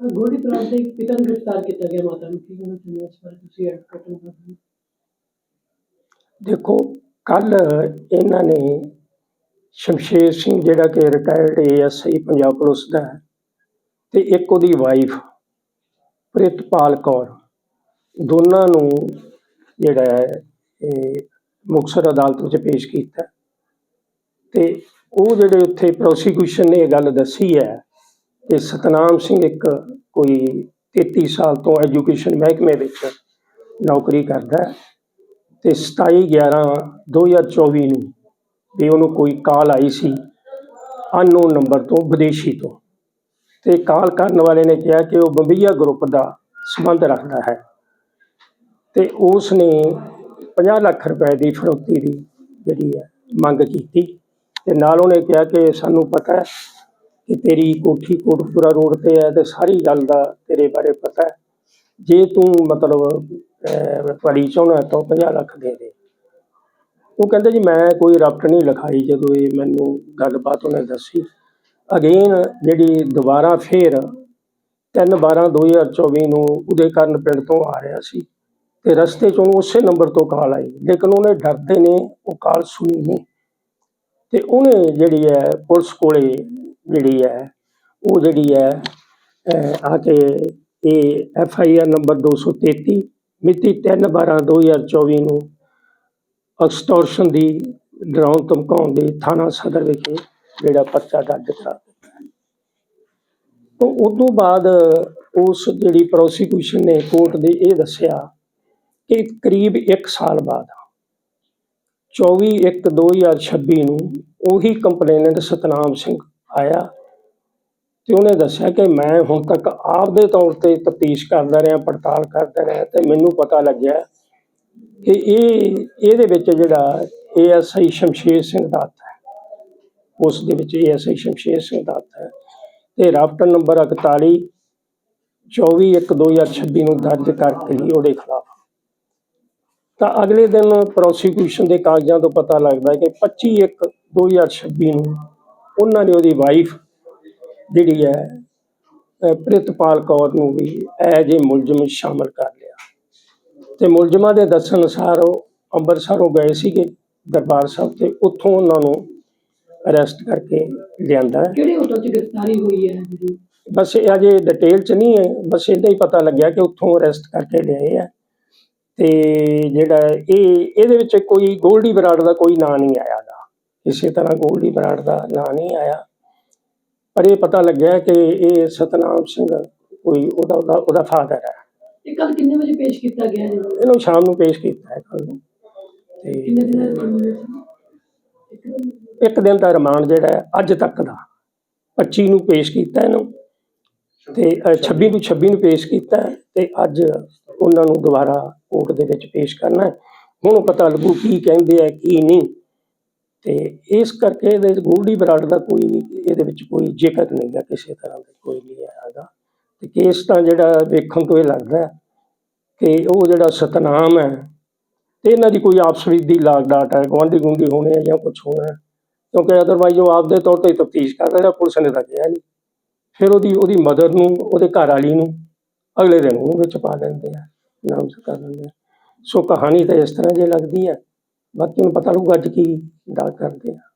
ਗੋਲੀ ਪ੍ਰਾਂਤ ਦੇ ਇੱਕ ਪਿਤਾ ਨੂੰ ਗ੍ਰਿਫਤਾਰ ਕੀਤਾ ਗਿਆ ਮਾਤਾ ਨੂੰ। ਕੀ ਕਹਿਣਾ ਚਾਹੁੰਦੇ ਹੋ ਇਸ ਬਾਰੇ ਤੁਸੀਂ ਐਡਵੋਕੇਟ ਹੋ ਦੇਖੋ ਕੱਲ ਇਹਨਾਂ ਨੇ ਸ਼ਮਸ਼ੇਰ ਸਿੰਘ ਜਿਹੜਾ ਕਿ ਰਿਟਾਇਰਡ ਏਐਸਆਈ ਪੰਜਾਬ ਪੁਲਿਸ ਦਾ ਹੈ ਤੇ ਇੱਕ ਉਹਦੀ ਵਾਈਫ ਪ੍ਰਿਤਪਾਲ ਕੌਰ, ਦੋਨਾਂ ਨੂੰ ਜਿਹੜਾ ਹੈ, ਇਹ ਮੁਕਤਸਰ ਅਦਾਲਤ ਵਿੱਚ ਪੇਸ਼ ਕੀਤਾ। ਤੇ ਉਹ ਜਿਹੜੇ ਉੱਥੇ ਪ੍ਰੋਸੀਕਿਊਸ਼ਨ ਨੇ ਇਹ ਗੱਲ ਦੱਸੀ ਹੈ ਕਿ ਸਤਨਾਮ ਸਿੰਘ ਇੱਕ ਕੋਈ 33 ਸਾਲ ਤੋਂ ਐਜੂਕੇਸ਼ਨ ਮਹਿਕਮੇ ਵਿੱਚ ਨੌਕਰੀ ਕਰਦਾ ਹੈ ਤੇ 27 11 2024 ਨੂੰ ਵੀ ਉਹਨੂੰ ਕੋਈ ਕਾਲ ਆਈ ਸੀ ਅਨਨੋਨ ਨੰਬਰ ਤੋਂ, ਵਿਦੇਸ਼ੀ ਤੋਂ। ਤੇ ਕਾਲ ਕਰਨ ਵਾਲੇ ਨੇ ਕਿਹਾ ਕਿ ਉਹ ਬੰਬਈਆ ਗਰੁੱਪ ਦਾ ਸੰਬੰਧ ਰੱਖਦਾ ਹੈ। ਤੇ ਉਸ ਨੇ 50 ਲੱਖ ਰੁਪਏ ਦੀ ਫਰੋਤੀ ਦੀ ਜਿਹੜੀ ਹੈ ਮੰਗ ਕੀਤੀ। ਤੇ ਨਾਲ ਉਹਨੇ ਕਿਹਾ ਕਿ ਸਾਨੂੰ ਪਤਾ ਹੈ ਕਿ ਤੇਰੀ ਕੋਠੀ ਕੋਟਪੁਰਾ ਰੋਡ ਤੇ ਹੈ ਤੇ ਸਾਰੀ ਗੱਲ ਦਾ ਤੇਰੇ ਬਾਰੇ ਪਤਾ ਹੈ। ਜੇ ਤੂੰ ਮਤਲਬ ਵਪਾਰੀ ਭਲੀ ਚਾਹੁੰਦਾ ਤਾਂ 50 ਲੱਖ ਦੇ ਦੇ। ਉਹ ਕਹਿੰਦੇ ਜੀ, ਮੈਂ ਕੋਈ ਰਪਟ ਨਹੀਂ ਲਿਖਾਈ ਜਦੋਂ ਇਹ ਮੈਨੂੰ ਗੱਲਬਾਤ ਉਹਨੇ ਦੱਸੀ। ਅਗੇਨ ਜਿਹੜੀ ਦੁਬਾਰਾ ਫੇਰ 3 12 2024 ਨੂੰ ਉਹਦੇ ਕਰਨ ਪਿੰਡ ਤੋਂ ਆ ਰਿਹਾ ਸੀ ਤੇ ਰਸਤੇ 'ਚ ਉਹਨੂੰ ਉਸੇ ਨੰਬਰ ਤੋਂ ਕਾਲ ਆਈ। ਲੇਕਿਨ ਉਹਨੇ ਡਰਦੇ ਨੇ, ਉਹ ਕਾਲ ਸੁਣੀ ਨਹੀਂ। ਤੇ ਉਹਨੇ ਜਿਹੜੀ ਹੈ ਪੁਲਿਸ ਕੋਲੇ ਜਿਹੜੀ ਹੈ, ਉਹ ਜਿਹੜੀ ਹੈ ਆ ਕੇ ਇਹ ਐਫ ਆਈ ਆਰ ਨੰਬਰ 233 ਮਿਤੀ 3 12 2024 ਨੂੰ ਐਕਸਟੋਰਸ਼ਨ ਦੀ ਡਰਾਉਣ ਧਮਕਾਉਣ ਦੇ ਥਾਣਾ ਸਦਰ ਵਿਖੇ ਜਿਹੜਾ ਪਰਚਾ ਦਰਜ ਕਰਾ ਦਿੱਤਾ ਹੈ। ਤੋਂ ਉਦੋਂ ਬਾਅਦ ਉਸ ਜਿਹੜੀ ਪ੍ਰੋਸੀਕਿਊਸ਼ਨ ਨੇ ਕੋਰਟ ਦੇ ਇਹ ਦੱਸਿਆ ਕਿ ਕਰੀਬ 1 ਸਾਲ ਬਾਅਦ 24 1 2026 ਨੂੰ ਉਹੀ ਕੰਪਲੇਨੈਂਟ ਸਤਨਾਮ ਸਿੰਘ ਆਇਆ ਤੇ ਉਹਨੇ ਦੱਸਿਆ ਕਿ ਮੈਂ ਹੁਣ ਤੱਕ ਆਪਦੇ ਤੌਰ ਤੇ ਤਫਤੀਸ਼ ਕਰਦਾ ਰਿਹਾ, ਪੜਤਾਲ ਕਰਦਾ ਰਿਹਾ ਤੇ ਮੈਨੂੰ ਪਤਾ ਲੱਗਿਆ ਕਿ ਇਹ, ਇਹਦੇ ਵਿੱਚ ਜਿਹੜਾ ਏਐਸਆਈ ਸ਼ਮਸ਼ੇਰ ਸਿੰਘ ਦਾ ਹੱਥ ਹੈ। ਉਸ ਦੇ ਵਿੱਚ ਏਐਸਆਈ ਸ਼ਮਸ਼ੇਰ ਸਿੰਘ ਦਾ ਹੱਥ ਹੈ ਤੇ ਰਾਪਟਰ ਨੰਬਰ 41 24 1 2026 ਨੂੰ ਦਰਜ ਕਰਕੇ ਲਈ ਉਹਦੇ ਖਿਲਾਫ। ਤਾਂ ਅਗਲੇ ਦਿਨ ਪ੍ਰੋਸੀਕਿਊਸ਼ਨ ਦੇ ਕਾਗਜ਼ਾਂ ਤੋਂ ਪਤਾ ਲੱਗਦਾ ਹੈ ਕਿ 25 1 2026 ਨੂੰ ਉਹਨਾਂ ਨੇ ਉਹਦੀ ਵਾਈਫ ਜਿਹੜੀ ਹੈ ਪ੍ਰਿਤਪਾਲ ਕੌਰ ਨੂੰ ਵੀ ਐਜ ਏ ਮੁਲਜ਼ਮ ਸ਼ਾਮਲ ਕਰ ਲਿਆ। ਤੇ ਮੁਲਜ਼ਮਾਂ ਦੇ ਦੱਸਣ ਅਨੁਸਾਰ ਉਹ ਅੰਮ੍ਰਿਤਸਰੋਂ ਗਏ ਸੀਗੇ ਦਰਬਾਰ ਸਾਹਿਬ ਤੇ ਉੱਥੋਂ ਉਹਨਾਂ ਨੂੰ ਅਰੈਸਟ ਕਰਕੇ ਲਿਆਂਦਾ ਹੈ। ਕਿਹੜੇ ਹੋਟਲ 'ਚ ਗ੍ਰਿਫਤਾਰੀ ਹੋਈ ਹੈ ਜਿਹੜੀ ਬਸ ਇਹ ਅਜੇ ਡਿਟੇਲ ਚ ਨਹੀਂ ਹੈ ਬਸ ਇੰਨਾ ਹੀ ਪਤਾ ਲੱਗਿਆ ਕਿ ਉੱਥੋਂ ਅਰੈਸਟ ਕਰਕੇ ਲਿਆਏ ਆ ਤੇ ਜਿਹੜਾ ਇਹ ਇਹਦੇ ਵਿੱਚ ਕੋਈ ਗੋਲਡੀ ਬਰਾੜ ਦਾ ਕੋਈ ਨਾਂ ਨਹੀਂ ਆਇਆ ਕਿਸੇ ਤਰ੍ਹਾਂ ਗੋਲਡੀ ਬਰਾੜ ਦਾ ਨਾਂ ਨਹੀਂ ਆਇਆ। ਪਰ ਇਹ ਪਤਾ ਲੱਗਿਆ ਕਿ ਇਹ ਸਤਨਾਮ ਸਿੰਘ ਕੋਈ ਉਹਦਾ ਉਹਦਾ ਉਹਦਾ ਫਾਦਰ ਹੈ। ਇਹ ਕੱਲ ਕਿੰਨੇ ਵਜੇ ਪੇਸ਼ ਕੀਤਾ ਗਿਆ ਜੀ? ਇਹਨੂੰ ਸ਼ਾਮ ਨੂੰ ਪੇਸ਼ ਕੀਤਾ ਹੈ ਕੱਲ ਨੂੰ। ਤੇ ਕਿੰਨੇ ਦਿਨਾਂ ਦੀ ਰਿਮਾਂਡ ਸੀ? ਇੱਕ ਦਿਨ? ਇੱਕ ਦਿਨ ਦਾ ਰਿਮਾਂਡ ਜਿਹੜਾ ਹੈ ਅੱਜ ਤੱਕ ਦਾ। 25 ਨੂੰ ਪੇਸ਼ ਕੀਤਾ ਇਹਨੂੰ। ਤੇ ਅ, 26 ਨੂੰ 26 ਨੂੰ ਪੇਸ਼ ਕੀਤਾ ਹੈ। ਤੇ ਅੱਜ ਉਹਨਾਂ ਨੂੰ ਦੁਬਾਰਾ ਕੋਰਟ ਦੇ ਵਿੱਚ ਪੇਸ਼ ਕਰਨਾ ਹੈ। ਹੁਣ ਪਤਾ ਲੱਗੂ ਕੀ ਕਹਿੰਦੇ ਆ ਕੀ ਨਹੀਂ। ਤੇ ਇਸ ਕਰਕੇ ਇਹਦੇ ਗੋਲਡੀ ਬਰਾਡ ਦਾ ਕੋਈ ਇਹਦੇ ਵਿੱਚ ਕੋਈ ਜ਼ਿਕਰ ਨਹੀਂ ਗਾ, ਕਿਸੇ ਤਰ੍ਹਾਂ ਦਾ ਕੋਈ ਨਹੀਂ ਹੈਗਾ ਤੇ ਕੇਸ ਤਾਂ ਜਿਹੜਾ ਵੇਖਣ ਤੋਂ ਇਹ ਲੱਗਦਾ ਕਿ ਉਹ ਜਿਹੜਾ ਸਤਨਾਮ ਹੈ ਤੇ ਇਹਨਾਂ ਦੀ ਕੋਈ ਆਪਸ ਵਿੱਚ ਦੀ ਲਾਗ ਡਾਟ ਹੈ, ਗੁਆਂਢੀ ਗੁੰਡੀ ਹੋਣੇ ਆ ਜਾਂ ਕੁਝ ਹੋਣਾ ਕਿਉਂਕਿ ਅਦਰਵਾਈਜ਼ ਉਹ ਆਪਦੇ ਤੌਰ ਤੇ ਤਫਤੀਸ਼ ਕਰ ਰਿਹਾ, ਪੁਲਿਸ ਨੇ ਤਾਂ ਕਿਹਾ ਨਹੀਂ। ਫਿਰ ਉਹਦੀ ਉਹਦੀ ਮਦਰ ਨੂੰ, ਉਹਦੇ ਘਰ ਵਾਲੀ ਨੂੰ ਅਗਲੇ ਦਿਨ ਉਹਨੂੰ ਵਿੱਚ ਪਾ ਲੈਂਦੇ ਆ, ਨਾਮ ਕਰ ਲੈਂਦੇ ਆ। ਸੋ ਕਹਾਣੀ ਤਾਂ ਇਸ ਤਰ੍ਹਾਂ ਜੇ ਲੱਗਦੀ ਹੈ। ਬਾਕੀ ਨੂੰ ਪਤਾ ਲੱਗੂਗਾ ਅੱਜ ਕੀ ਗੱਲ ਕਰਦੇ ਆ।